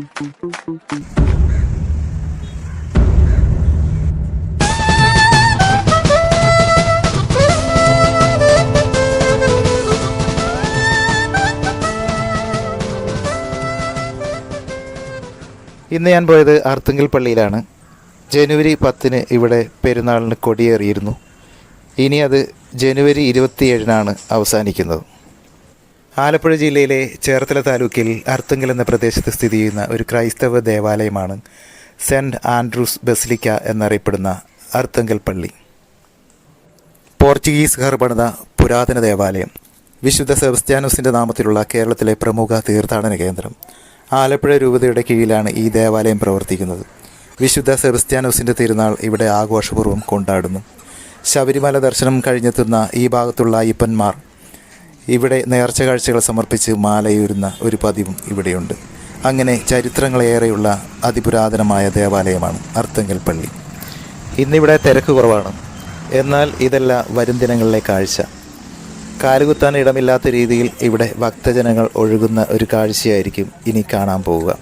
ഇന്ന് ഞാൻ പോയത് അർത്തുങ്കിൽ പള്ളിയിലാണ്. ജനുവരി പത്തിന് ഇവിടെ പെരുന്നാളിന് കൊടിയേറിയിരുന്നു. ഇനി അത് ജനുവരി ഇരുപത്തിയേഴിനാണ് അവസാനിക്കുന്നത്. ആലപ്പുഴ ജില്ലയിലെ ചേർത്തല താലൂക്കിൽ അർത്തുങ്കൽ എന്ന പ്രദേശത്ത് സ്ഥിതി ചെയ്യുന്ന ഒരു ക്രൈസ്തവ ദേവാലയമാണ് സെന്റ് ആൻഡ്രൂസ് ബസിലിക്ക എന്നറിയപ്പെടുന്ന അർത്തുങ്കൽ പള്ളി. പോർച്ചുഗീസുകാർ പണിത പുരാതന ദേവാലയം. വിശുദ്ധ സെബസ്ത്യാനോസിന്റെ നാമത്തിലുള്ള കേരളത്തിലെ പ്രമുഖ തീർത്ഥാടന കേന്ദ്രം. ആലപ്പുഴ രൂപതയുടെ കീഴിലാണ് ഈ ദേവാലയം പ്രവർത്തിക്കുന്നത്. വിശുദ്ധ സെബസ്ത്യാനോസിന്റെ തിരുനാൾ ഇവിടെ ആഘോഷപൂർവം കൊണ്ടാടുന്നു. ശബരിമല ദർശനം കഴിഞ്ഞെത്തുന്ന ഈ ഭാഗത്തുള്ള അയ്യപ്പന്മാർ ഇവിടെ നേർച്ച കാഴ്ചകൾ സമർപ്പിച്ച് മാലയൂരുന്ന ഒരു പതിവും ഇവിടെയുണ്ട്. അങ്ങനെ ചരിത്രങ്ങളേറെയുള്ള അതിപുരാതനമായ ദേവാലയമാണ് അർത്തങ്കൽ പള്ളി. ഇന്നിവിടെ തിരക്ക് കുറവാണ്. എന്നാൽ ഇതല്ല വരും ദിനങ്ങളിലെ കാഴ്ച. കാലുകുത്താൻ ഇടമില്ലാത്ത രീതിയിൽ ഇവിടെ ഭക്തജനങ്ങൾ ഒഴുകുന്ന ഒരു കാഴ്ചയായിരിക്കും ഇനി കാണാൻ പോവുക.